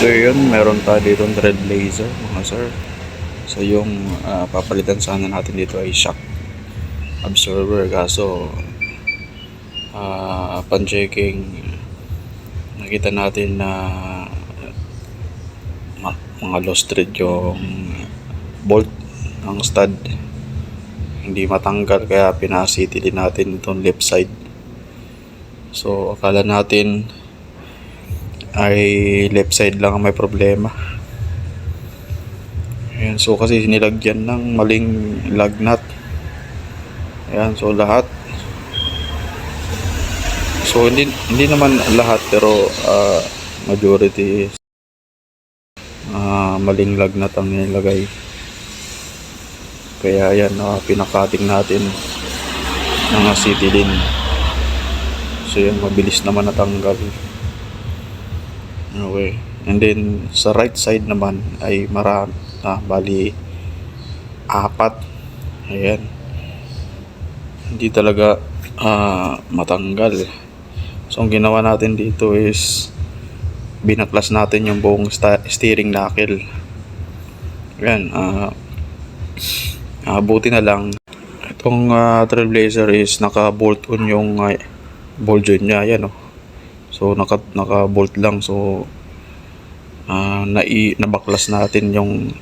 So yun, meron tayo dito ng Trailblazer mga sir. So yung ah, papalitan sana natin dito ay shock absorber. Kaso ah pan-checking nakita natin na ma- mga lost thread yung bolt ng stud. Hindi matanggal kaya pinasiti din natin itong left side. So akala natin ay left side lang ang may problema. Ayan, so kasi nilagyan ng maling lug nut Ayan, so lahat. So hindi hindi naman lahat pero ah, majority ah, maling lug nut ang nilagay. Kaya ayan uh, pinakating natin ng acetylene. So yan mabilis naman natanggal okay and then sa right side naman ay marami ah, bali apat ayan hindi talaga ah, matanggal so ang ginawa natin dito is binaklas natin yung buong steering knuckle ayan ah Ah, buti na lang. Itong ah, Trailblazer is naka-bolt on yung uh, ball joint niya. Ayan oh. So naka, naka-bolt lang. So ah nai, nabaklas natin yung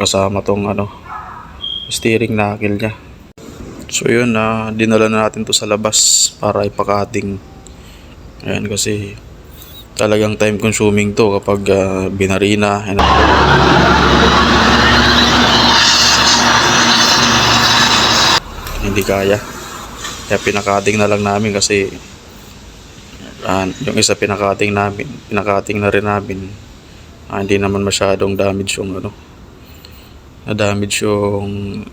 kasama tong ano steering knuckle niya. So yun, ah dinala na natin to sa labas para ipakating. Ayan kasi talagang time consuming to kapag ah, binarina. Ayan, hindi kaya. Kaya pinakating na lang namin kasi ah, yung isa pinakating namin, pinakating na rin namin. Ah, hindi naman masyadong damage yung ano. Na damage yung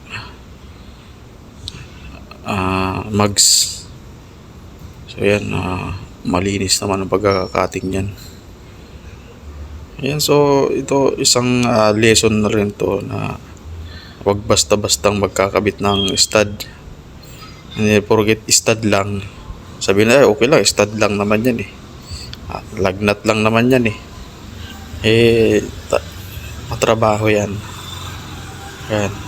ah mugs. So yan, ah, malinis naman ang pagkakating niyan. Ayan, so ito isang ah, lesson na rin to na wag basta-bastang magkakabit ng stud. Hindi porket stud lang. Sabi na, eh, okay lang, stud lang naman yan eh. Ah, lagnat lang naman yan eh. Eh, matrabaho yan. Yan.